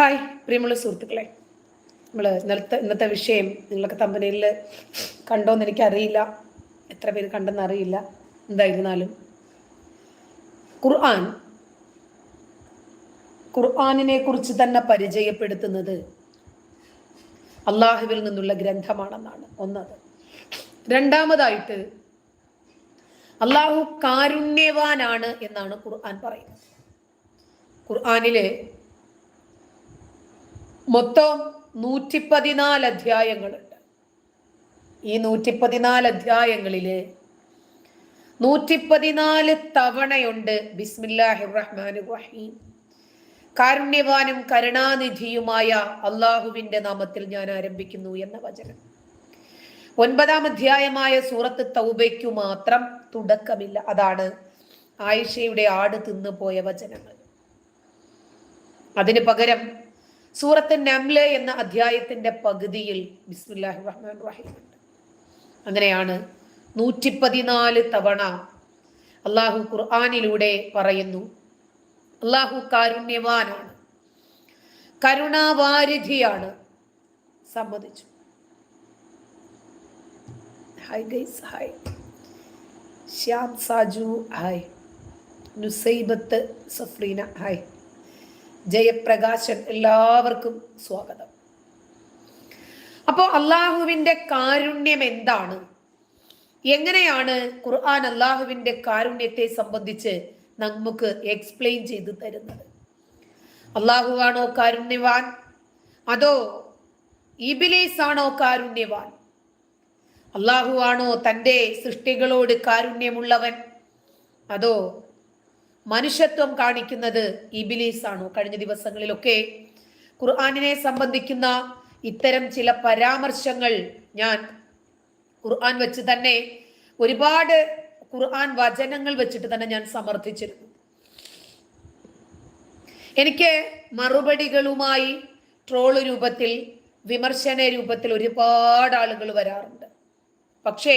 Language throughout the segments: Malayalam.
ഹായ് പ്രിയമുള്ള സുഹൃത്തുക്കളെ. നമ്മൾ ഇന്നത്തെ ഇന്നത്തെ വിഷയം നിങ്ങളൊക്കെ തമ്പനയിൽ കണ്ടോന്ന് എനിക്കറിയില്ല. എത്ര പേര് കണ്ടെന്ന് അറിയില്ല. എന്തായിരുന്നാലും. ഖുർആൻ. ഖുർആാനിനെ കുറിച്ച് തന്നെ പരിചയപ്പെടുത്തുന്നത് അള്ളാഹുവിൽ നിന്നുള്ള ഗ്രന്ഥമാണെന്നാണ്. ഒന്നത്. രണ്ടാമതായിട്ട് അള്ളാഹു കാരുണ്യവാനാണ് എന്നാണ് ഖുർആൻ പറയുന്നത്. ഖുർആാനിൽ മൊത്തം നൂറ്റി പതിനാല് അധ്യായങ്ങളുണ്ട്. ഈ നൂറ്റി പതിനാല് അധ്യായങ്ങളിൽ നൂറ്റി പതിനാല് തവണയുണ്ട് ബിസ്മില്ലാഹി റഹ്മാൻ റഹീം കാരുണ്യവാനും കരുണാനിധിയുമായ അള്ളാഹുവിന്റെ നാമത്തിൽ ഞാൻ ആരംഭിക്കുന്നു എന്ന വചനം. ഒൻപതാം അധ്യായമായ സൂറത്ത് തൗബയ്ക്കു മാത്രം തുടക്കമില്ല. അതാണ് ആയിഷയുടെ ആട് തിന്നുപോയ വചനങ്ങൾ. അതിന് പകരം സൂറത്ത് നംല എന്ന അധ്യായത്തിന്റെ പകുതിയിൽ ബിസ്മില്ലാഹി റഹ്മാൻ റഹീം അങ്ങനെയാണ് നൂറ്റി പതിനാല് തവണ അള്ളാഹു ഖുർആാനിലൂടെ പറയുന്നു അള്ളാഹു കാരുണ്യവാനാണ് കരുണാവാരിധിയാണ്. സമ്മതിച്ചു. Hi guys hi Shyam Saju hi Nusaibath Safreena hi Jayaprakashan എല്ലാവർക്കും സ്വാഗതം. അപ്പോൾ അള്ളാഹുവിന്റെ കാരുണ്യം എന്താണ്? എങ്ങനെയാണ് ഖുർആൻ അള്ളാഹുവിന്റെ കാരുണ്യത്തെ സംബന്ധിച്ച് നമുക്ക് എക്സ്പ്ലെയിൻ ചെയ്തു തരുന്നത്? അള്ളാഹു ആണോ കാരുണ്യവാൻ? അതോ ഇബിലീസ് ആണോ കാരുണ്യവാൻ? അള്ളാഹു ആണോ തന്റെ സൃഷ്ടികളോട് കാരുണ്യമുള്ളവൻ? അതോ മനുഷ്യത്വം കാണിക്കുന്നത് ഇബിലീസ് ആണോ കഴിഞ്ഞ ദിവസങ്ങളിലൊക്കെ ഖുർആാനിനെ സംബന്ധിക്കുന്ന ഇത്തരം ചില പരാമർശങ്ങൾ ഞാൻ ഖുർആൻ വെച്ച് തന്നെ ഒരുപാട് ഖുർആൻ വചനങ്ങൾ വെച്ചിട്ട് തന്നെ ഞാൻ സമർത്ഥിച്ചിരുന്നു. എനിക്ക് മറുപടികളുമായി ട്രോൾ രൂപത്തിൽ വിമർശന രൂപത്തിൽ ഒരുപാട് ആളുകൾ വരാറുണ്ട്. പക്ഷേ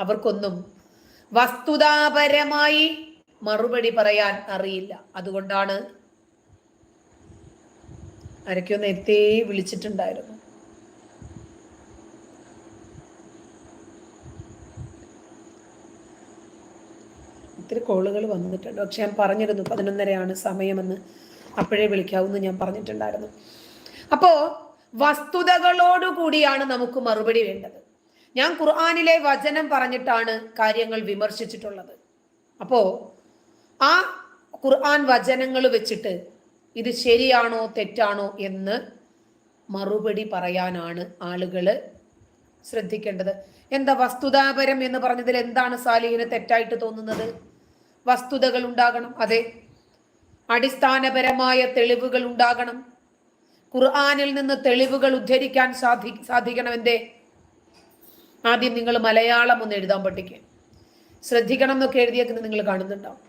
അവർക്കൊന്നും വസ്തുതാപരമായി മറുപടി പറയാൻ അറിയില്ല. അതുകൊണ്ടാണ് ആരൊക്കെയോ നേരത്തെ വിളിച്ചിട്ടുണ്ടായിരുന്നു. ഒത്തിരി കോളുകൾ വന്നിട്ടുണ്ട്. പക്ഷെ ഞാൻ പറഞ്ഞിരുന്നു പതിനൊന്നരയാണ് സമയമെന്ന് അപ്പോഴേ വിളിക്കാവൂന്ന് ഞാൻ പറഞ്ഞിട്ടുണ്ടായിരുന്നു. അപ്പോ വസ്തുതകളോടുകൂടിയാണ് നമുക്ക് മറുപടി വേണ്ടത്. ഞാൻ ഖുർആാനിലെ വചനം പറഞ്ഞിട്ടാണ് കാര്യങ്ങൾ വിമർശിച്ചിട്ടുള്ളത്. അപ്പോ ആ ഖുർആൻ വചനങ്ങൾ വെച്ചിട്ട് ഇത് ശരിയാണോ തെറ്റാണോ എന്ന് മറുപടി പറയാനാണ് ആളുകൾ ശ്രദ്ധിക്കേണ്ടത്. എന്താ വസ്തുതാപരം എന്ന് പറഞ്ഞതിൽ എന്താണ് സാലിഹിന് തെറ്റായിട്ട് തോന്നുന്നത്? വസ്തുതകൾ ഉണ്ടാകണം അതെ. അടിസ്ഥാനപരമായ തെളിവുകൾ ഉണ്ടാകണം. ഖുർആാനിൽ നിന്ന് തെളിവുകൾ ഉദ്ധരിക്കാൻ സാധി സാധിക്കണം എന്തേ ആദ്യം നിങ്ങൾ മലയാളം ഒന്ന് എഴുതാൻ പഠിക്കുക ശ്രദ്ധിക്കണം എന്നൊക്കെ എഴുതിയേക്കുന്നത് നിങ്ങൾ കാണുന്നുണ്ടാവും.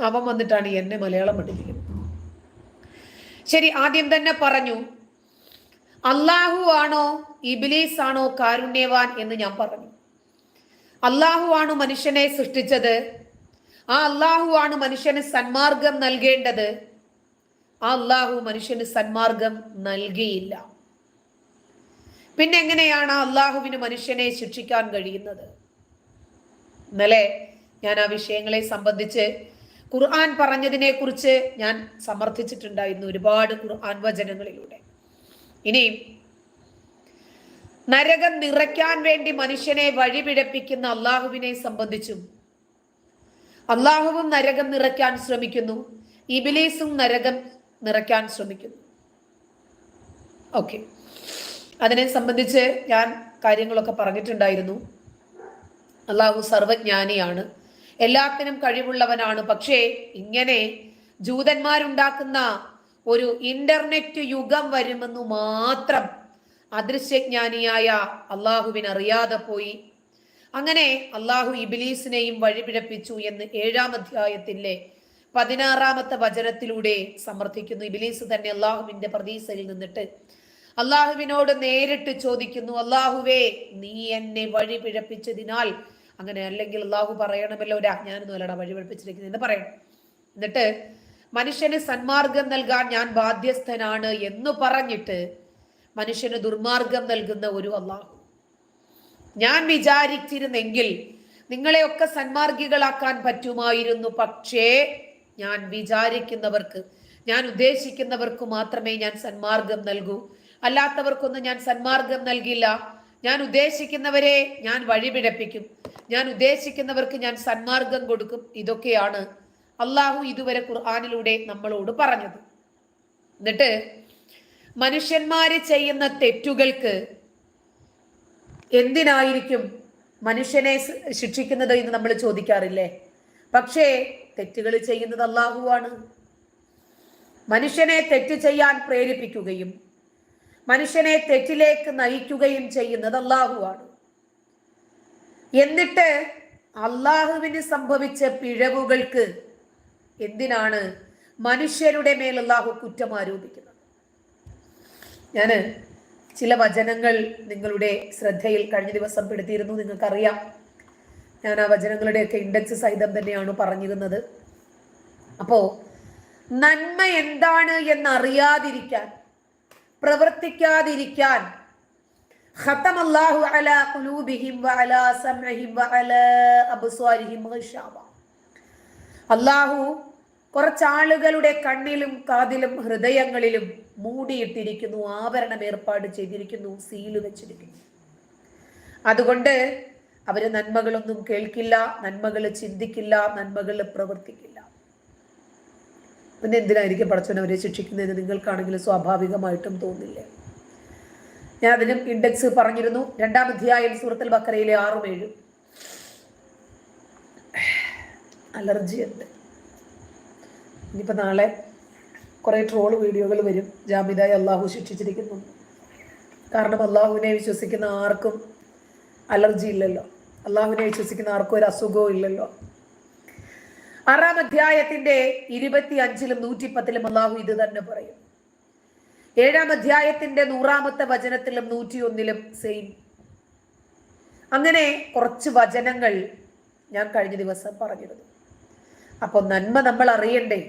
അവൻ വന്നിട്ടാണ് എന്നെ മലയാളം പഠിപ്പിക്കുന്നത്. ശരി ആദ്യം തന്നെ പറഞ്ഞു അള്ളാഹു ആണോ ഇബിലീസ് ആണോ കാരുണ്യവാൻ എന്ന് ഞാൻ പറഞ്ഞു. അള്ളാഹു ആണ് മനുഷ്യനെ സൃഷ്ടിച്ചത്. ആ അള്ളാഹു ആണ് മനുഷ്യന് സന്മാർഗം നൽകേണ്ടത്. ആ അള്ളാഹു മനുഷ്യന് സന്മാർഗം നൽകിയില്ല. പിന്നെ എങ്ങനെയാണ് അള്ളാഹുവിന് മനുഷ്യനെ ശിക്ഷിക്കാൻ കഴിയുന്നത്? ഇന്നലെ ഞാൻ ആ വിഷയങ്ങളെ സംബന്ധിച്ച് ഖുർആൻ പറഞ്ഞതിനെ കുറിച്ച് ഞാൻ സമർത്ഥിച്ചിട്ടുണ്ടായിരുന്നു ഒരുപാട് ഖുർആൻ വചനങ്ങളിലൂടെ. ഇനിയും നരകം നിറയ്ക്കാൻ വേണ്ടി മനുഷ്യനെ വഴിപിഴപ്പിക്കുന്ന അള്ളാഹുവിനെ സംബന്ധിച്ചും അള്ളാഹുവും നരകം നിറയ്ക്കാൻ ശ്രമിക്കുന്നു ഇബിലീസും നരകം നിറയ്ക്കാൻ ശ്രമിക്കുന്നു. ഓക്കെ. അതിനെ സംബന്ധിച്ച് ഞാൻ കാര്യങ്ങളൊക്കെ പറഞ്ഞിട്ടുണ്ടായിരുന്നു. അള്ളാഹു സർവജ്ഞാനിയാണ്. എല്ലാത്തിനും കഴിവുള്ളവനാണ്. പക്ഷേ ഇങ്ങനെ ജൂതന്മാരുണ്ടാക്കുന്ന ഒരു ഇന്റർനെറ്റ് യുഗം വരുമെന്ന് മാത്രം അദൃശ്യജ്ഞാനിയായ അള്ളാഹുവിന് അറിയാതെ പോയി. അങ്ങനെ അള്ളാഹു ഇബിലീസിനെയും വഴിപിഴപ്പിച്ചു എന്ന് ഏഴാം അധ്യായത്തിലെ പതിനാറാമത്തെ വചനത്തിലൂടെ സമർത്ഥിക്കുന്നു. ഇബിലീസ് തന്നെ അള്ളാഹുവിന്റെ പ്രതീസയിൽ നിന്നിട്ട് അള്ളാഹുവിനോട് നേരിട്ട് ചോദിക്കുന്നു അള്ളാഹുവേ നീ എന്നെ വഴി പിഴപ്പിച്ചതിനാൽ അങ്ങനെ അല്ലെങ്കിൽ അള്ളാഹു പറയണമല്ലോ ഒരു അജ്ഞാനം അല്ലടാ വഴി പിഴപ്പിച്ചിരിക്കുന്നത് എന്ന് പറയണം എന്നിട്ട് മനുഷ്യന് സന്മാർഗം നൽകാൻ ഞാൻ ബാധ്യസ്ഥനാണ് എന്ന് പറഞ്ഞിട്ട് മനുഷ്യന് ദുർമാർഗം നൽകുന്ന ഒരു അള്ളാഹു ഞാൻ വിചാരിച്ചിരുന്നെങ്കിൽ നിങ്ങളെയൊക്കെ സന്മാർഗികളാക്കാൻ പറ്റുമായിരുന്നു പക്ഷേ ഞാൻ വിചാരിക്കുന്നവർക്ക് ഞാൻ ഉദ്ദേശിക്കുന്നവർക്ക് മാത്രമേ ഞാൻ സന്മാർഗം നൽകൂ. അല്ലാത്തവർക്കൊന്നും ഞാൻ സന്മാർഗം നൽകില്ല. ഞാൻ ഉദ്ദേശിക്കുന്നവരെ ഞാൻ വഴിപിഴപ്പിക്കും. ഞാൻ ഉദ്ദേശിക്കുന്നവർക്ക് ഞാൻ സന്മാർഗം കൊടുക്കും. ഇതൊക്കെയാണ് അള്ളാഹു ഇതുവരെ ഖുർആാനിലൂടെ നമ്മളോട് പറഞ്ഞത്. എന്നിട്ട് മനുഷ്യന്മാര് ചെയ്യുന്ന തെറ്റുകൾക്ക് എന്തിനായിരിക്കും മനുഷ്യനെ ശിക്ഷിക്കുന്നത് എന്ന് നമ്മൾ ചോദിക്കാറില്ലേ? പക്ഷേ തെറ്റുകൾ ചെയ്യുന്നത് അള്ളാഹുവാണ് മനുഷ്യനെ തെറ്റ് ചെയ്യാൻ പ്രേരിപ്പിക്കുകയും മനുഷ്യനെ തെറ്റിലേക്ക് നയിക്കുകയും ചെയ്യുന്നത് അള്ളാഹുവാണ് എന്നിട്ട് അള്ളാഹുവിന് സംഭവിച്ച പിഴവുകൾക്ക് എന്തിനാണ് മനുഷ്യരുടെ മേൽ അള്ളാഹു കുറ്റം ആരോപിക്കുന്നത്? ഞാൻ ചില വചനങ്ങൾ നിങ്ങളുടെ ശ്രദ്ധയിൽ കഴിഞ്ഞ ദിവസം പെടുത്തിയിരുന്നു നിങ്ങൾക്കറിയാം. ഞാൻ ആ വചനങ്ങളുടെയൊക്കെ ഇൻഡെക്സ് സഹിതം തന്നെയാണ് പറഞ്ഞിരുന്നത്. അപ്പോ നന്മ എന്താണ് എന്നറിയാതിരിക്കാൻ പ്രവർത്തിക്കാതിരിക്കാൻ. അള്ളാഹു കുറച്ചാളുകളുടെ കണ്ണിലും കാതിലും ഹൃദയങ്ങളിലും മൂടിയിട്ടിരിക്കുന്നു ആവരണം ഏർപ്പാട് ചെയ്തിരിക്കുന്നു സീൽ വെച്ചിരിക്കുന്നു. അതുകൊണ്ട് അവർ നന്മകളൊന്നും കേൾക്കില്ല നന്മകൾ ചിന്തിക്കില്ല നന്മകൾ പ്രവർത്തിക്കില്ല. പിന്നെ എന്തിനായിരിക്കും പടച്ചവൻ അവരെ ശിക്ഷിക്കുന്നതെന്ന് നിങ്ങൾക്കാണെങ്കിലും സ്വാഭാവികമായിട്ടും തോന്നില്ലേ. ഞാൻ അതിനും ഇൻഡെക്സ് പറഞ്ഞിരുന്നു. രണ്ടാം അധ്യായം സൂറത്തിൽ ബക്കരയിലെ ആറും ഏഴും. അലർജി ഉണ്ട്. ഇനിയിപ്പോൾ നാളെ കുറേ ട്രോൾ വീഡിയോകൾ വരും. ജാമിതായി അള്ളാഹു ശിക്ഷിച്ചിരിക്കുന്നു. കാരണം അള്ളാഹുവിനെ വിശ്വസിക്കുന്ന ആർക്കും അലർജി ഇല്ലല്ലോ. അള്ളാഹുവിനെ വിശ്വസിക്കുന്ന ആർക്കും ഒരു അസുഖവും ഇല്ലല്ലോ. ആറാം അധ്യായത്തിന്റെ ഇരുപത്തി അഞ്ചിലും നൂറ്റിപ്പത്തിലും അള്ളാഹു ഇത് തന്നെ പറയും. ഏഴാം അധ്യായത്തിന്റെ നൂറാമത്തെ വചനത്തിലും നൂറ്റിയൊന്നിലും സെയിം അങ്ങനെ കുറച്ച് വചനങ്ങൾ ഞാൻ കഴിഞ്ഞ ദിവസം പറഞ്ഞിരുന്നു. അപ്പൊ നന്മ നമ്മൾ അറിയണ്ടേ?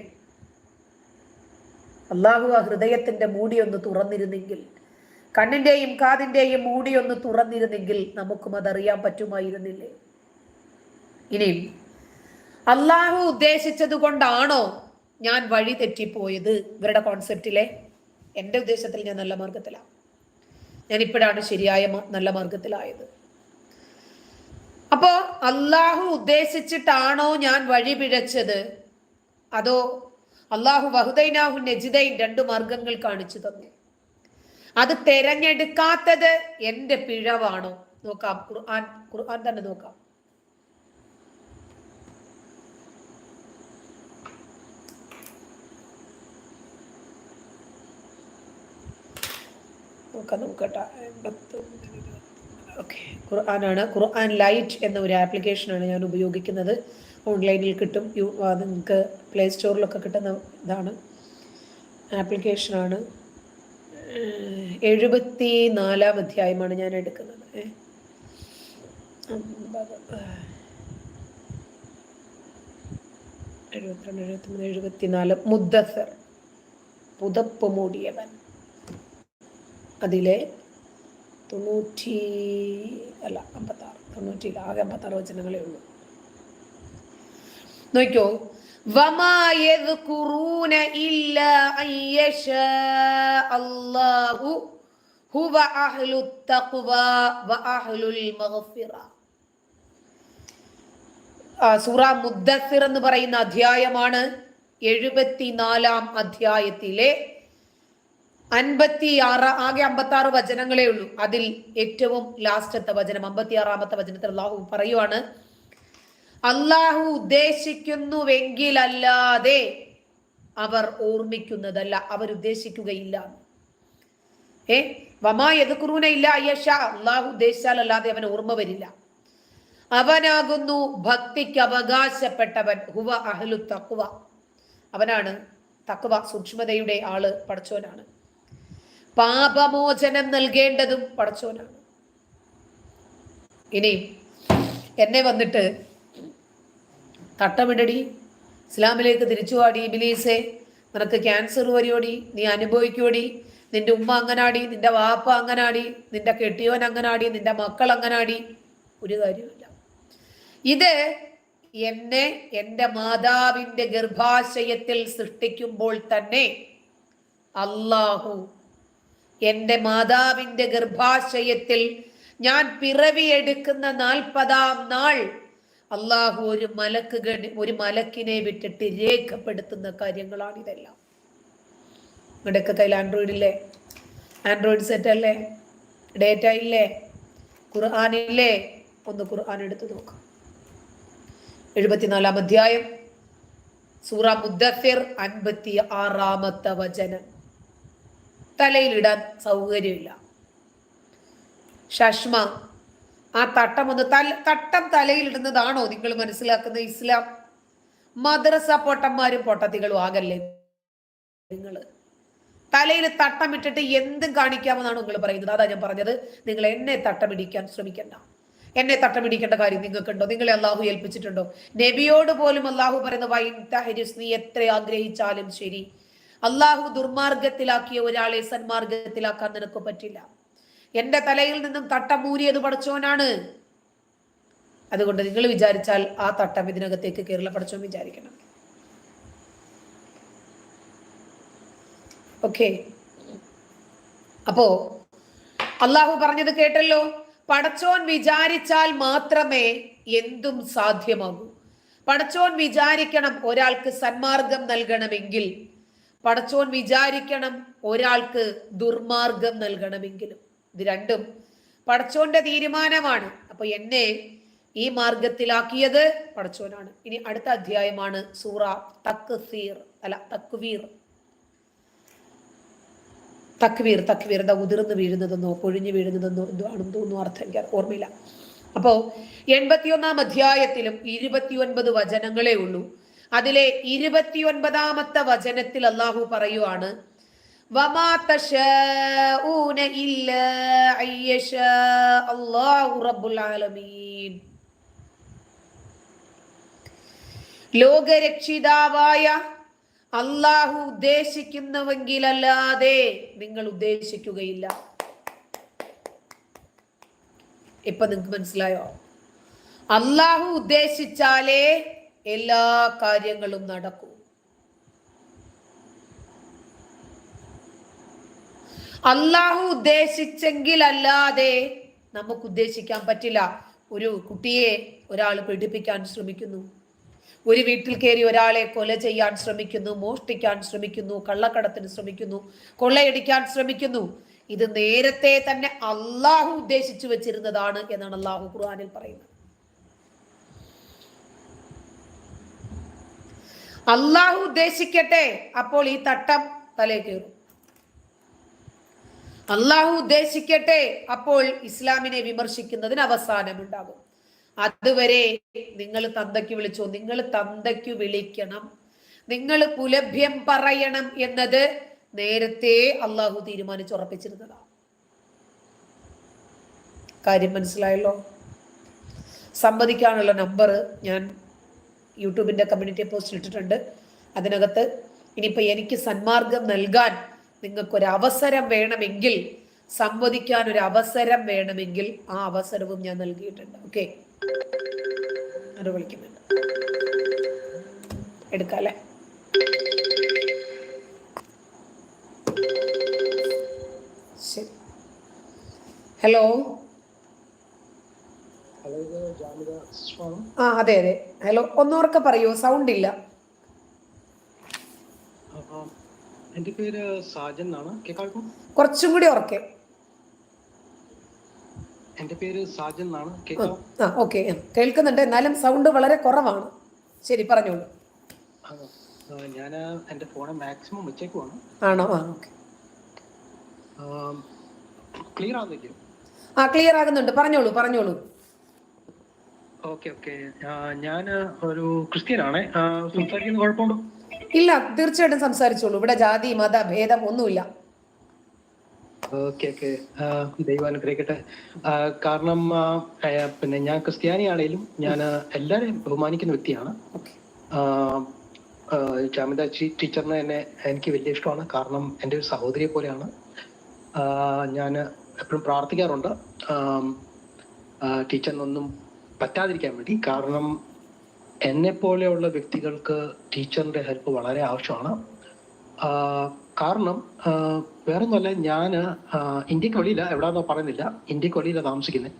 അള്ളാഹു ആ ഹൃദയത്തിന്റെ മൂടി ഒന്ന് തുറന്നിരുന്നെങ്കിൽ കണ്ണിന്റെയും കാതിന്റെയും മൂടിയൊന്ന് തുറന്നിരുന്നെങ്കിൽ നമുക്കും അതറിയാൻ പറ്റുമായിരുന്നില്ലേ? ഇനിയും അള്ളാഹു ഉദ്ദേശിച്ചത് കൊണ്ടാണോ ഞാൻ വഴി തെറ്റിപ്പോയത്? ഇവരുടെ കോൺസെപ്റ്റിലെ എന്റെ ഉദ്ദേശത്തിൽ ഞാൻ നല്ല മാർഗത്തിലാണ് ഞാൻ ഇപ്പോഴാണ് ശരിയായ നല്ല മാർഗത്തിലായത്. അപ്പോ അള്ളാഹു ഉദ്ദേശിച്ചിട്ടാണോ ഞാൻ വഴി പിഴച്ചത്? അതോ അള്ളാഹു വഹുദൈനാഹു നജിദൈൻ രണ്ട് മാർഗങ്ങൾ കാണിച്ചു തന്നു. അത് തെരഞ്ഞെടുക്കാത്തത് എന്റെ പിഴവാണോ? നോക്കാം ഖുർആൻ ഖുർആൻ തന്നെ നോക്കാം. നോക്കാം നോക്കട്ടെ. ഓക്കെ ഖുർആനാണ്. ഖുർആൻ ലൈറ്റ് എന്ന ഒരു ആപ്ലിക്കേഷനാണ് ഞാൻ ഉപയോഗിക്കുന്നത്. ഓൺലൈനിൽ കിട്ടും. യു നിങ്ങൾക്ക് പ്ലേ സ്റ്റോറിലൊക്കെ കിട്ടുന്ന ഇതാണ്. ആപ്ലിക്കേഷനാണ്. എഴുപത്തി നാലാം അധ്യായമാണ് ഞാൻ എടുക്കുന്നത്. എഴുപത്തിരണ്ട് എഴുപത്തിമൂന്ന് എഴുപത്തിനാല്. മുദ്ദസർ പുതപ്പ് മൂടിയവൻ. അതിലെ തൊണ്ണൂറ്റി അല്ല അമ്പത്താറ് തൊണ്ണൂറ്റി ആകെ അമ്പത്താറ് വചനങ്ങളേ ഉള്ളൂ നോക്കിയോ وما يذكرون إلا أن يشاء الله هو أهل التقوى وأهل المغفرة സൂറ മുദ്ദസിർ എന്ന് പറയുന്ന അധ്യായമാണ് എഴുപത്തിനാലാം അധ്യായത്തിലെ അൻപത്തി ആറ് ആകെ അമ്പത്തി ആറ് വചനങ്ങളേ ഉള്ളൂ. അതിൽ ഏറ്റവും ലാസ്റ്റത്തെ വചനം അമ്പത്തി ആറാമത്തെ വചനത്തിൽ അള്ളാഹു പറയുവാണ് അള്ളാഹു ഉദ്ദേശിക്കുന്നുവെങ്കിലല്ലാതെ അവർ ഓർമ്മിക്കുന്നതല്ല അവർ ഉദ്ദേശിക്കുകയില്ല. ഏ? വമാ എതുക്കുറൂന ഇല്ല അയ്യഷ അള്ളാഹു ഉദ്ദേശിച്ചാൽ അല്ലാതെ അവൻ ഓർമ്മ വരില്ല. അവനാകുന്നു ഭക്തിക്ക് അവകാശപ്പെട്ടവൻ. ഹുവ അഹലു തക്കുവ അവനാണ് തക്കുവ സൂക്ഷ്മതയുടെ ആൾ പടച്ചോനാണ് പാപമോചനം നൽകേണ്ടതും പടച്ചോനാണ്. ഇനി എന്നെ വന്നിട്ട് തട്ടമിടടി ഇസ്ലാമിലേക്ക് തിരിച്ചുപാടി ഇബിലീസേ. നിനക്ക് ക്യാൻസർ വരിയോടി നീ അനുഭവിക്കുവടി. നിന്റെ ഉമ്മ അങ്ങനാടി നിന്റെ വാപ്പ അങ്ങനാടി നിന്റെ കെട്ടിയോൻ അങ്ങനാടി നിന്റെ മക്കൾ അങ്ങനാടി. ഒരു കാര്യമില്ല ഇത് എന്നെ എന്റെ മാതാവിന്റെ ഗർഭാശയത്തിൽ സൃഷ്ടിക്കുമ്പോൾ തന്നെ അള്ളാഹു എന്റെ മാതാവിന്റെ ഗർഭാശയത്തിൽ ഞാൻ പിറവിയെടുക്കുന്ന നാൽപ്പതാം നാൾ അള്ളാഹു ഒരു മലക്ക് ഒരു മലക്കിനെ വിട്ടിട്ട് രേഖപ്പെടുത്തുന്ന കാര്യങ്ങളാണ് ഇതെല്ലാം. നിങ്ങളുടെയൊക്കെ കയ്യിൽ ആൻഡ്രോയിഡ് ഇല്ലേ? ആൻഡ്രോയിഡ് സെറ്റ് അല്ലേ? ഡേറ്റ ഇല്ലേ? ഖുർആാനില്ലേ ഒന്ന് ഖുർആൻ എടുത്ത് നോക്കാം. എഴുപത്തിനാലാം അധ്യായം സൂറ മുദ്ദഫിർ അൻപത്തി ആറാമത്തെ വചനം. തലയിലിടാൻ സൗകര്യമില്ല. ഷഷ്മ ആ തട്ടം ഒന്ന് തല തട്ടം തലയിലിടുന്നതാണോ നിങ്ങൾ മനസ്സിലാക്കുന്ന ഇസ്ലാം? മദ്രസ പൊട്ടന്മാരും പൊട്ടത്തികളും ആകല്ലേ നിങ്ങൾ? തലയിൽ തട്ടമിട്ടിട്ട് എന്തും കാണിക്കാമെന്നാണ് നിങ്ങൾ പറയുന്നത്. അതാ ഞാൻ പറഞ്ഞത്. നിങ്ങൾ എന്നെ തട്ടമിടിക്കാൻ ശ്രമിക്കണ്ട. എന്നെ തട്ടമിടിക്കേണ്ട കാര്യം നിങ്ങൾക്കുണ്ടോ? നിങ്ങളെ അള്ളാഹു ഏൽപ്പിച്ചിട്ടുണ്ടോ? നബിയോട് പോലും അള്ളാഹു പറയുന്ന തഹരിസ് നീ എത്ര ആഗ്രഹിച്ചാലും ശരി. അള്ളാഹു ദുർമാർഗത്തിലാക്കിയ ഒരാളെ സന്മാർഗത്തിലാക്കാൻ നിനക്ക് പറ്റില്ല. എന്റെ തലയിൽ നിന്നും തട്ടം മൂരിയത് പടച്ചോനാണ് അതുകൊണ്ട് നിങ്ങൾ വിചാരിച്ചാൽ ആ തട്ടം ഇതിനകത്തേക്ക് കേരള പടച്ചോൻ വിചാരിക്കണം. ഓക്കെ. അപ്പോ അള്ളാഹു പറഞ്ഞത് കേട്ടല്ലോ? പടച്ചോൻ വിചാരിച്ചാൽ മാത്രമേ എന്തും സാധ്യമാകൂ. പടച്ചോൻ വിചാരിക്കണം ഒരാൾക്ക് സന്മാർഗം നൽകണമെങ്കിൽ പടച്ചോൻ വിചാരിക്കണം ഒരാൾക്ക് ദുർമാർഗം നൽകണമെങ്കിലും. ഇത് രണ്ടും പടച്ചോന്റെ തീരുമാനമാണ്. അപ്പൊ എന്നെ ഈ മാർഗത്തിലാക്കിയത് പടച്ചോനാണ്. ഇനി അടുത്ത അധ്യായമാണ് സൂറ തക്സീർ അല്ല തക്വീർ. തക്വീർ തക്വീർ. എന്താ ഉതിർന്ന് വീഴുന്നതെന്നോ പൊഴിഞ്ഞു വീഴുന്നതെന്നോ എന്തോ ആണെന്ന് തോന്നുന്നു അർത്ഥം എനിക്ക് ഓർമ്മയില്ല. അപ്പോ എൺപത്തിയൊന്നാം അധ്യായത്തിലും ഇരുപത്തിയൊൻപത് വചനങ്ങളേ ഉള്ളൂ. അതിലെ ഇരുപത്തിയൊൻപതാമത്തെ വചനത്തിൽ അള്ളാഹു പറയുവാണ് ലോകരക്ഷിതാവായ അള്ളാഹു ഉദ്ദേശിക്കുന്നുവെങ്കിലല്ലാതെ നിങ്ങൾ ഉദ്ദേശിക്കുകയില്ല. ഇപ്പൊ നിങ്ങൾക്ക് മനസ്സിലായോ? അള്ളാഹു ഉദ്ദേശിച്ചാലേ എല്ലാ കാര്യങ്ങളും നടക്കും. അള്ളാഹു ഉദ്ദേശിച്ചെങ്കിൽ അല്ലാതെ നമുക്ക് ഉദ്ദേശിക്കാൻ പറ്റില്ല. ഒരു കുട്ടിയെ ഒരാൾ പീഡിപ്പിക്കാൻ ശ്രമിക്കുന്നു. ഒരു വീട്ടിൽ കയറി ഒരാളെ കൊല ചെയ്യാൻ ശ്രമിക്കുന്നു മോഷ്ടിക്കാൻ ശ്രമിക്കുന്നു കള്ളക്കടത്തിന് ശ്രമിക്കുന്നു കൊള്ളയടിക്കാൻ ശ്രമിക്കുന്നു. ഇത് നേരത്തെ തന്നെ അള്ളാഹു ഉദ്ദേശിച്ചു വെച്ചിരുന്നതാണ് എന്നാണ് അള്ളാഹു ഖുർആാനിൽ പറയുന്നത്. അള്ളാഹു ഉദ്ദേശിക്കട്ടെ. അപ്പോൾ ഈ തട്ടം തലേ കയറും. അള്ളാഹു ഉദ്ദേശിക്കട്ടെ അപ്പോൾ ഇസ്ലാമിനെ വിമർശിക്കുന്നതിന് അവസാനമുണ്ടാകും. അതുവരെ നിങ്ങൾ തന്തയ്ക്ക് വിളിച്ചോ നിങ്ങൾ തന്തയ്ക്ക് വിളിക്കണം. നിങ്ങൾ കുലഭ്യം പറയണം എന്നത് നേരത്തെ അള്ളാഹു തീരുമാനിച്ചുറപ്പിച്ചിരുന്നതാണ് കാര്യം മനസ്സിലായല്ലോ? സമ്മതിക്കാനുള്ള നമ്പർ ഞാൻ യൂട്യൂബിന്റെ കമ്മ്യൂണിറ്റി പോസ്റ്റ് ഇട്ടിട്ടുണ്ട്. അതിനകത്ത് ഇനിയിപ്പോൾ എനിക്ക് സന്മാർഗം നൽകാൻ നിങ്ങൾക്കൊരു അവസരം വേണമെങ്കിൽ സംവദിക്കാൻ ഒരു അവസരം വേണമെങ്കിൽ ആ അവസരവും ഞാൻ നൽകിയിട്ടുണ്ട്. ഓക്കെ എടുക്കാല്ലേ? ശരി. ഹലോ ആ അതെ അതെ. ഹലോ ഒന്നോർക്കെ പറയൂ സൗണ്ട് ഇല്ല എന്റെ പേര് സാജൻ എന്നാണ്. കേൾക്കാമോ കുറച്ചും കൂടി ഉറക്കെ. എന്റെ പേര് സാജൻ എന്നാണ്. കേൾക്കാം ആ ഓക്കെ. കേൾക്കുന്നുണ്ട്. എന്നാലും സൗണ്ട് വളരെ കുറവാണ്. ശരി പറഞ്ഞോളൂ. ഞാൻ എന്റെ ഫോൺ മാക്സിമം വെച്ചേക്കുവാണ് ആണോ? ആ ഓക്കെ. ക്ലിയർ ആകുന്നില്ലേ ആ ക്ലിയർ ആകുന്നുണ്ട്. പറഞ്ഞോളൂ പറഞ്ഞോളൂ. Okay okay. ഞാൻ ഒരു ക്രിസ്ത്യനാണ്. സംസാരിക്കുന്ന കുഴപ്പമുണ്ടോ? ഇല്ല തീർച്ചയായിട്ടും സംസാരിച്ചോളൂ. ഇവിടെ ജാതി മത ഭേദം ഒന്നുമില്ല. Okay okay. ദൈവം അനുഗ്രഹിക്കട്ടെ കാരണം പിന്നെ ഞാൻ ക്രിസ്ത്യാനിയാണേലും ഞാൻ എല്ലാവരെയും ബഹുമാനിക്കുന്ന വ്യക്തിയാണ്. ജാമിത ടീച്ചറിനെ എന്നെ എനിക്ക് വലിയ ഇഷ്ടമാണ്. കാരണം എന്റെ ഒരു സഹോദരിയെ പോലെയാണ്. ഞാൻ എപ്പോഴും പ്രാർത്ഥിക്കാറുണ്ട്. ടീച്ചറിനൊന്നും പറ്റാതിരിക്കാൻ വേണ്ടി. കാരണം എന്നെ പോലെയുള്ള വ്യക്തികൾക്ക് ടീച്ചറിന്റെ ഹെൽപ്പ് വളരെ ആവശ്യമാണ്. കാരണം വേറെ വേറൊന്നുമല്ല ഞാൻ ഇന്ത്യയ്ക്ക് വെളിയില്ല എവിടാന്നോ പറയുന്നില്ല. ഇന്ത്യയ്ക്ക് വെളിയില്ല താമസിക്കുന്നത്.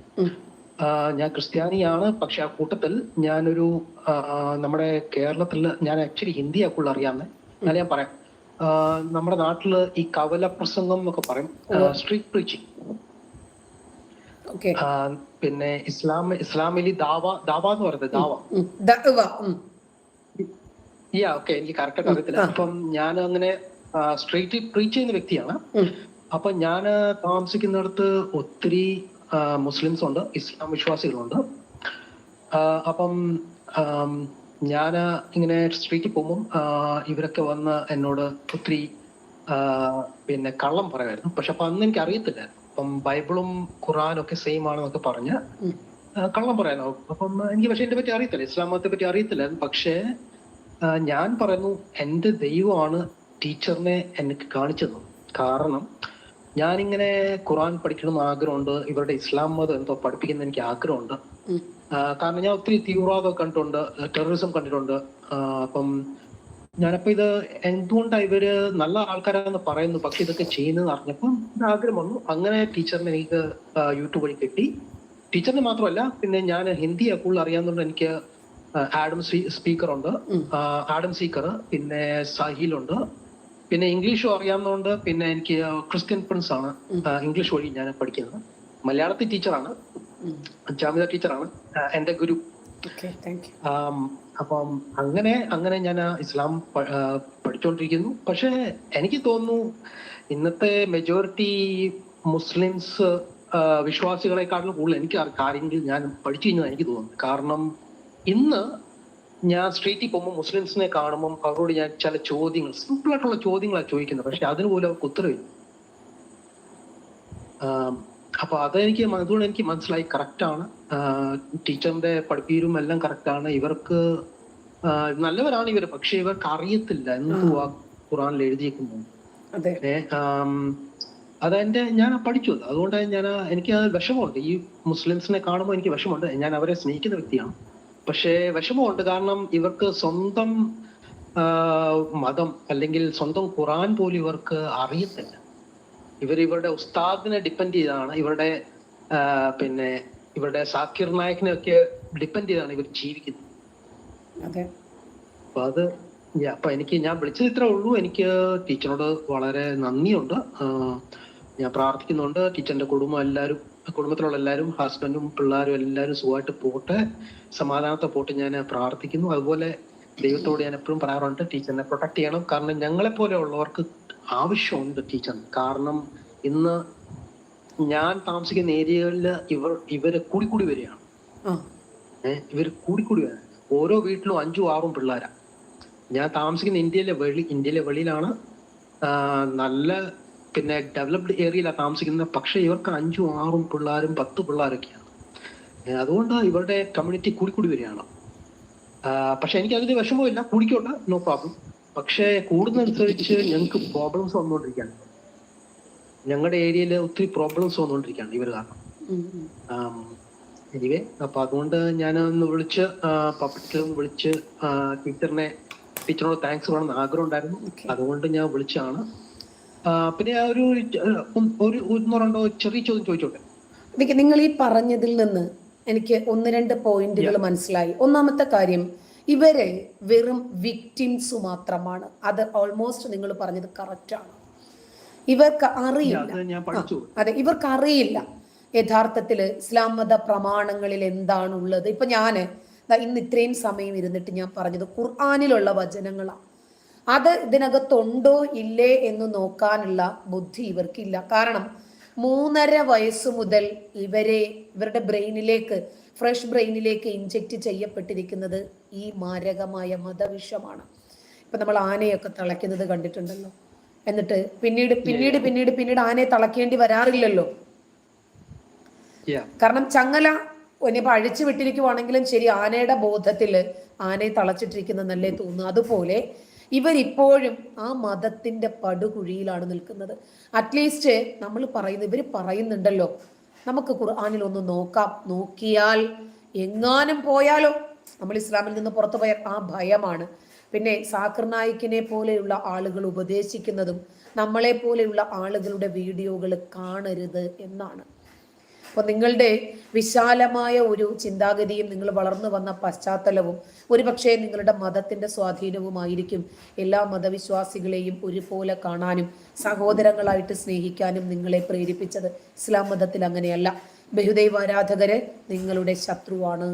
ഞാൻ ക്രിസ്ത്യാനിയാണ്. പക്ഷെ ആ കൂട്ടത്തിൽ ഞാനൊരു നമ്മുടെ കേരളത്തിൽ ഞാൻ ആക്ച്വലി ഹിന്ദിയാ കൂടുതൽ അറിയാമെന്ന് എന്നാലും ഞാൻ പറയാം. നമ്മുടെ നാട്ടിൽ ഈ കവല പ്രസംഗം എന്നൊക്കെ പറയും. സ്ട്രീറ്റ് പ്രീച്ചിങ് പിന്നെ ഇസ്ലാം ഇസ്ലാമിലി ദാവ ദാവ എന്ന് പറയുന്നത് ദാവ. യാ ഓക്കെ എനിക്ക് കറക്റ്റ് അറിയത്തില്ല. അപ്പം ഞാൻ അങ്ങനെ സ്ട്രീറ്റിൽ പ്രീച്ച് ചെയ്യുന്ന വ്യക്തിയാണ്. അപ്പൊ ഞാൻ താമസിക്കുന്നിടത്ത് ഒത്തിരി മുസ്ലിംസ് ഉണ്ട് ഇസ്ലാം വിശ്വാസികളുണ്ട്. അപ്പം ഞാൻ ഇങ്ങനെ സ്ട്രീറ്റിൽ പോകുമ്പം ഇവരൊക്കെ വന്ന് എന്നോട് ഒത്തിരി പിന്നെ കള്ളം പറയുമായിരുന്നു. പക്ഷെ അപ്പൊ അന്ന് എനിക്ക് അറിയത്തില്ല അപ്പം ബൈബിളും ഖുറാനും ഒക്കെ സെയിം ആണെന്നൊക്കെ പറഞ്ഞ് കള്ളം പറയാനോ? അപ്പം എനിക്ക് പക്ഷെ ഇതിനെ പറ്റി അറിയത്തില്ല. ഇസ്ലാം മതത്തെ പറ്റി അറിയത്തില്ല. പക്ഷേ ഞാൻ പറയുന്നു എന്റെ ദൈവമാണ് ടീച്ചറിനെ എനിക്ക് കാണിച്ചത്. കാരണം ഞാനിങ്ങനെ ഖുറാൻ പഠിക്കണം ആഗ്രഹമുണ്ട്. ഇവരുടെ ഇസ്ലാം മതം എന്തോ പഠിപ്പിക്കുന്ന എനിക്ക് ആഗ്രഹമുണ്ട്. കാരണം ഞാൻ ഒത്തിരി തീവ്രവാദം കണ്ടിട്ടുണ്ട് ടെററിസം കണ്ടിട്ടുണ്ട്. അപ്പം ഞാനപ്പോ ഇത് എന്തുകൊണ്ടാണ് ഇവർ നല്ല ആൾക്കാരാണെന്ന് പറയുന്നു? പക്ഷെ ഇതൊക്കെ ചെയ്യുന്നത് അറിഞ്ഞപ്പം ആഗ്രഹം വന്നു. അങ്ങനെ ടീച്ചറിനെ എനിക്ക് യൂട്യൂബ് വഴി കിട്ടി. ടീച്ചറിന് മാത്രമല്ല പിന്നെ ഞാൻ ഹിന്ദി കൂടുതൽ അറിയാവുന്നതുകൊണ്ട് എനിക്ക് ആഡം സ്പീക്കർ ഉണ്ട് ആഡം സ്പീക്കർ പിന്നെ സാഹിലുണ്ട്. പിന്നെ ഇംഗ്ലീഷും അറിയാവുന്നതുകൊണ്ട് പിന്നെ എനിക്ക് ക്രിസ്ത്യൻ പ്രിൻസ് ആണ് ഇംഗ്ലീഷ് വഴി ഞാൻ പഠിക്കുന്നത്. മലയാളത്തിൽ ടീച്ചറാണ്. ജാമിത ടീച്ചറാണ്. എന്റെ ഗുരു. അപ്പം അങ്ങനെ അങ്ങനെ ഞാൻ ഇസ്ലാം പഠിച്ചോണ്ടിരിക്കുന്നു. പക്ഷെ എനിക്ക് തോന്നുന്നു ഇന്നത്തെ മെജോറിറ്റി മുസ്ലിംസ് വിശ്വാസികളെക്കാട്ടിലും കൂടുതൽ എനിക്ക് കാര്യങ്ങൾ ഞാൻ പഠിച്ചു കഴിഞ്ഞാൽ എനിക്ക് തോന്നുന്നു കാരണം ഇന്ന് ഞാൻ സ്ട്രീറ്റിൽ പോകുമ്പോൾ മുസ്ലിംസിനെ കാണുമ്പോൾ അവരോട് ഞാൻ ചില ചോദ്യങ്ങൾ സിമ്പിൾ ആയിട്ടുള്ള ചോദ്യങ്ങളാണ് ചോദിക്കുന്നത്. പക്ഷെ അതിന് പോലും അവർക്ക് ഉത്തരവില്ല. അപ്പൊ അതെനിക്ക് അതുകൊണ്ട് എനിക്ക് മനസ്സിലായി കറക്റ്റ് ആണ്. ടീച്ചറിന്റെ പഠിപ്പീരും എല്ലാം കറക്റ്റ് ആണ്. ഇവർക്ക് നല്ലവരാണ് ഇവർ പക്ഷെ ഇവർക്ക് അറിയത്തില്ല എന്തുവാ ഖുറാനിൽ എഴുതിയിരിക്കുന്നത് അതെന്റെ ഞാൻ പഠിച്ചു അത്. അതുകൊണ്ട് ഞാൻ എനിക്ക് വിഷമമുണ്ട്. ഈ മുസ്ലിംസിനെ കാണുമ്പോൾ എനിക്ക് വിഷമമുണ്ട്. ഞാൻ അവരെ സ്നേഹിക്കുന്ന വ്യക്തിയാണ്. പക്ഷേ വിഷമമുണ്ട്. കാരണം ഇവർക്ക് സ്വന്തം മതം അല്ലെങ്കിൽ സ്വന്തം ഖുറാൻ പോലും ഇവർക്ക് അറിയത്തില്ല. ഇവർ ഇവരുടെ ഉസ്താദിനെ ഡിപ്പെൻഡ് ചെയ്താണ്. ഇവരുടെ പിന്നെ ഇവരുടെ സാക്കിർ നായകിനെ ഒക്കെ ഡിപ്പെൻഡ് ചെയ്താണ് ഇവർ ജീവിക്കുന്നത്. അപ്പൊ അത് അപ്പൊ എനിക്ക് ഞാൻ വിളിച്ചത് ഇത്രേ ഉള്ളൂ. എനിക്ക് ടീച്ചറിനോട് വളരെ നന്ദിയുണ്ട്. ഞാൻ പ്രാർത്ഥിക്കുന്നുണ്ട്. ടീച്ചറിന്റെ കുടുംബം എല്ലാവരും കുടുംബത്തിലുള്ള എല്ലാവരും ഹസ്ബൻഡും പിള്ളേരും എല്ലാവരും സുഖമായിട്ട് പോട്ടെ. സമാധാനത്തെ പോട്ട് ഞാൻ പ്രാർത്ഥിക്കുന്നു. അതുപോലെ ദൈവത്തോട് ഞാൻ എപ്പോഴും പറയാറുണ്ട് ടീച്ചറിനെ പ്രൊട്ടക്ട് ചെയ്യണം. കാരണം ഞങ്ങളെ പോലെ ഉള്ളവർക്ക് ആവശ്യമുണ്ട് ടീച്ചർ. കാരണം ഇന്ന് ഞാൻ താമസിക്കുന്ന ഏരിയകളിൽ ഇവർ ഇവർ കൂടി കൂടി വരികയാണ്. ആ. ഏഹ് കൂടി കൂടിക്കൂടി വരാൻ ഓരോ വീട്ടിലും അഞ്ചും ആറും പിള്ളേരാ. ഞാൻ താമസിക്കുന്ന ഇന്ത്യയിലെ വെളി ഇന്ത്യയിലെ വെളിയിലാണ് നല്ല പിന്നെ ഡെവലപ്ഡ് ഏരിയയിലാണ് താമസിക്കുന്നത്. പക്ഷെ ഇവർക്ക് അഞ്ചും ആറും പിള്ളേരും പത്ത് പിള്ളേരൊക്കെയാണ്. അതുകൊണ്ട് ഇവരുടെ കമ്മ്യൂണിറ്റി കൂടി വരികയാണ്. ആഹ് പക്ഷെ എനിക്ക് അതിന് വിഷമമില്ല. കൂടിക്കോട്ടെ. നോ പ്രോബ്ലം പക്ഷെ കൂടുന്നതനുസരിച്ച് ഞങ്ങൾക്ക് പ്രോബ്ലംസ് വന്നുകൊണ്ടിരിക്കുകയാണ്. ഞങ്ങളുടെ ഏരിയയിൽ ഒത്തിരി പ്രോബ്ലംസ് വന്നുകൊണ്ടിരിക്കുകയാണ് ഇവർ കാരണം. എനിവേ അപ്പൊ അതുകൊണ്ട് ഞാൻ ഒന്ന് വിളിച്ച് പബ്ലിക്കിൽ ഒന്ന് വിളിച്ച് ടീച്ചറിനെ ടീച്ചറിനോട് താങ്ക്സ് പറയണമെന്ന് ആഗ്രഹം ഉണ്ടായിരുന്നു. അതുകൊണ്ട് ഞാൻ വിളിച്ചാണ് പിന്നെ ഒരു ഒരു ഒന്നോ രണ്ടോ ചെറിയ ചോദ്യം ചോദിച്ചോട്ടെ? നിങ്ങൾ ഈ പറഞ്ഞതിൽ നിന്ന് എനിക്ക് ഒന്ന് രണ്ട് പോയിന്റുകൾ മനസ്സിലായി. ഒന്നാമത്തെ കാര്യം ഇവർ വെറും വിക്ടിംസ് മാത്രമാണ്. അത് ഓൾമോസ്റ്റ് നിങ്ങൾ പറഞ്ഞത് കറക്റ്റ് ആണ്. ഇവർക്ക് അറിയില്ല. അത് ഞാൻ ഇവർക്ക് അറിയില്ല യഥാർത്ഥത്തിൽ ഇസ്ലാം മത പ്രമാണങ്ങളിൽ എന്താണുള്ളത്. ഇപ്പൊ ഞാൻ ദാ ഇന്ന് ഇത്രയും സമയം ഇരുന്നിട്ട് ഞാൻ പറഞ്ഞത് ഖുർആാനിലുള്ള വചനങ്ങളാണ് അത് ഇതിനകത്തുണ്ടോ ഇല്ലേ എന്ന് നോക്കാനുള്ള ബുദ്ധി ഇവർക്കില്ല. കാരണം മൂന്നര വയസ്സ് മുതൽ ഇവരെ ഇവരുടെ ബ്രെയിനിലേക്ക് ഫ്രഷ് ബ്രെയിനിലേക്ക് ഇഞ്ചെക്ട് ചെയ്യപ്പെട്ടിരിക്കുന്നത് ഈ മാരകമായ മതവിഷമാണ് ഇപ്പൊ നമ്മൾ ആനയൊക്കെ തിളയ്ക്കുന്നത് കണ്ടിട്ടുണ്ടല്ലോ. എന്നിട്ട് പിന്നീട് പിന്നീട് പിന്നീട് പിന്നീട് ആനയെ തിളക്കേണ്ടി വരാറില്ലല്ലോ. കാരണം ചങ്ങല ഇനിയിപ്പോൾ അഴിച്ചു വിട്ടിരിക്കുവാണെങ്കിലും ശരി ആനയുടെ ബോധത്തിൽ ആനയെ തളച്ചിട്ടിരിക്കുന്നതല്ലേ തോന്നുന്നു. അതുപോലെ ഇവരിപ്പോഴും ആ മതത്തിന്റെ പടുകുഴിയിലാണ് നിൽക്കുന്നത്. അറ്റ്ലീസ്റ്റ് നമ്മൾ പറയുന്നത് ഇവർ പറയുന്നുണ്ടല്ലോ. നമുക്ക് ഖുർആാനിൽ ഒന്ന് നോക്കാം. നോക്കിയാൽ എങ്ങാനും പോയാലോ? നമ്മൾ ഇസ്ലാമിൽ നിന്ന് പുറത്തു പോയ ആ ഭയമാണ്. പിന്നെ സാക്കിർ നായിക്കിനെ പോലെയുള്ള ആളുകൾ ഉപദേശിക്കുന്നതും നമ്മളെ പോലെയുള്ള ആളുകളുടെ വീഡിയോകൾ കാണരുത് എന്നാണ്. അപ്പോൾ നിങ്ങളുടെ വിശാലമായ ഒരു ചിന്താഗതിയും നിങ്ങൾ വളർന്നു വന്ന പശ്ചാത്തലവും ഒരുപക്ഷെ നിങ്ങളുടെ മതത്തിന്റെ സ്വാധീനവുമായിരിക്കും എല്ലാ മതവിശ്വാസികളെയും ഒരുപോലെ കാണാനും സഹോദരങ്ങളായിട്ട് സ്നേഹിക്കാനും നിങ്ങളെ പ്രേരിപ്പിച്ചത്. ഇസ്ലാം മതത്തിൽ അങ്ങനെയല്ല. ബഹുദൈവ ആരാധകര് നിങ്ങളുടെ ശത്രുവാണ്.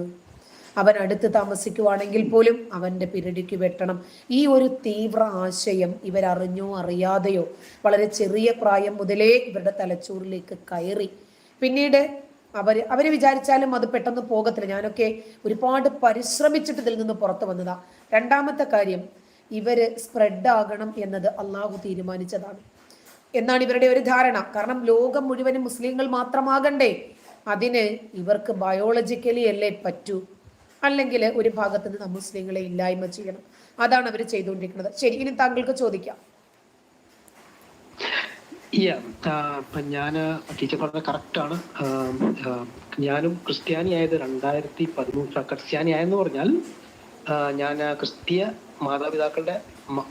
അവൻ അടുത്ത് താമസിക്കുവാണെങ്കിൽ പോലും അവന്റെ പിരടിക്ക് വെട്ടണം. ഈ ഒരു തീവ്ര ആശയം ഇവരറിഞ്ഞോ അറിയാതെയോ വളരെ ചെറിയ പ്രായം മുതലേ ഇവരുടെ തലച്ചോറിലേക്ക് കയറി പിന്നീട് അവർ അവർ വിചാരിച്ചാലും അത് പെട്ടെന്ന് പോകത്തില്ല. ഞാനൊക്കെ ഒരുപാട് പരിശ്രമിച്ചിട്ട് ഇതിൽ നിന്ന് പുറത്തു വന്നതാ. രണ്ടാമത്തെ കാര്യം ഇവർ സ്പ്രെഡ് ആകണം എന്നത് അള്ളാഹു തീരുമാനിച്ചതാണ്. എന്നാണ് ഇവരുടെ ഒരു ധാരണ. കാരണം ലോകം മുഴുവനും മുസ്ലിങ്ങൾ മാത്രമാകണ്ടേ അതിന് ഇവർക്ക് ബയോളജിക്കലി അല്ലേ പറ്റൂ? അല്ലെങ്കിൽ ഒരു ഭാഗത്ത് നിന്ന് മുസ്ലിങ്ങളെ ഇല്ലായ്മ ചെയ്യണം. അതാണ് അവർ ചെയ്തുകൊണ്ടിരിക്കുന്നത്. ശരി ഇനി താങ്കൾക്ക് ചോദിക്കാം. ഞാൻ ടീച്ചർ പറഞ്ഞ കറക്റ്റ് ആണ്. ആ, ആ, ഞാനും ക്രിസ്ത്യാനി ആയത് രണ്ടായിരത്തി പതിമൂന്ന് ക്രിസ്ത്യാനി ആയെന്ന് പറഞ്ഞാൽ ഞാൻ ക്രിസ്തീയ മാതാപിതാക്കളുടെ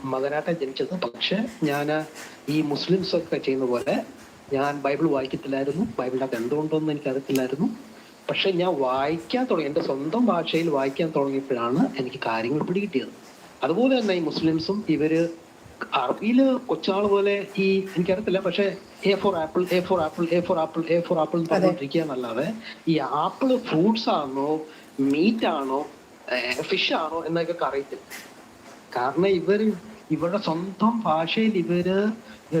മകനായിട്ടാണ് ജനിച്ചത്. പക്ഷെ ഞാൻ ഈ മുസ്ലിംസ് ഒക്കെ ചെയ്യുന്ന പോലെ ഞാൻ ബൈബിൾ വായിക്കത്തില്ലായിരുന്നു. ബൈബിളിനകത്ത് എനിക്ക് അറിയത്തില്ലായിരുന്നു പക്ഷെ ഞാൻ വായിക്കാൻ തുടങ്ങി എന്റെ സ്വന്തം ഭാഷയിൽ വായിക്കാൻ തുടങ്ങിയപ്പോഴാണ് എനിക്ക് കാര്യങ്ങൾ പിടികിട്ടിയത്. അതുപോലെ തന്നെ ഈ മുസ്ലിംസും ഇവർ അറബിയിൽ കൊച്ചാൾ പോലെ ഈ എനിക്കറിയത്തില്ല പക്ഷെ A for apple A for apple A for apple A for apple പറഞ്ഞോണ്ടിരിക്കുക എന്നല്ലാതെ ഈ ആപ്പിൾ ഫ്രൂട്ട്സ് ആണോ മീറ്റ് ആണോ ഫിഷ് ആണോ എന്നൊക്കെ അറിയത്തില്ല. കാരണം ഇവർ ഇവരുടെ സ്വന്തം ഭാഷയിൽ ഇവർ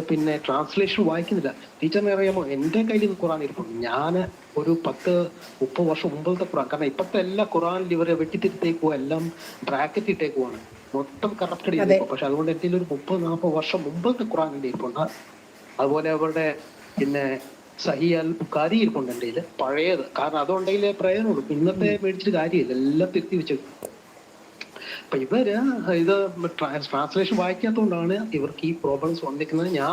പിന്നെ ട്രാൻസ്ലേഷൻ വായിക്കുന്നില്ല. ടീച്ചറിനെ അറിയാമോ എന്റെ കയ്യിൽ ഖുറാൻ ഇരിപ്പുണ്ട്. ഞാൻ ഒരു പത്ത് മുപ്പത് വർഷം മുമ്പത്തെ ഖുറാൻ. കാരണം ഇപ്പോഴത്തെ എല്ലാ ഖുറാനിൽ ഇവരെ വെട്ടിത്തിരുത്തേക്കുവോ എല്ലാം ബ്രാക്കറ്റ് ഇട്ടേക്കുവാണ് മൊത്തം കറപ്റ്റഡ് ചെയ്തിപ്പോ പക്ഷെ അതുകൊണ്ട് എന്തെങ്കിലും ഒരു മുപ്പത് നാൽപ്പത് വർഷം മുമ്പ് ഖുറാൻ എന്റെ ഇരിപ്പുണ്ട്. അതുപോലെ അവരുടെ പിന്നെ സഹിയൽ കാരി ഇരിപ്പുണ്ട് പഴയത്. കാരണം അതുണ്ടെങ്കിൽ പ്രയോജനമുള്ളൂ ഇന്നത്തെ മേടിച്ചിട്ട് കാര്യമില്ല. എല്ലാം തിരുത്തി വെച്ചു അപ്പൊ ഇവർ ഇത് ട്രാൻസ്ലേഷൻ വായിക്കാത്തതുകൊണ്ടാണ് ഇവർക്ക് ഈ പ്രോബ്ലംസ് വന്നിരിക്കുന്നത്. ഞാൻ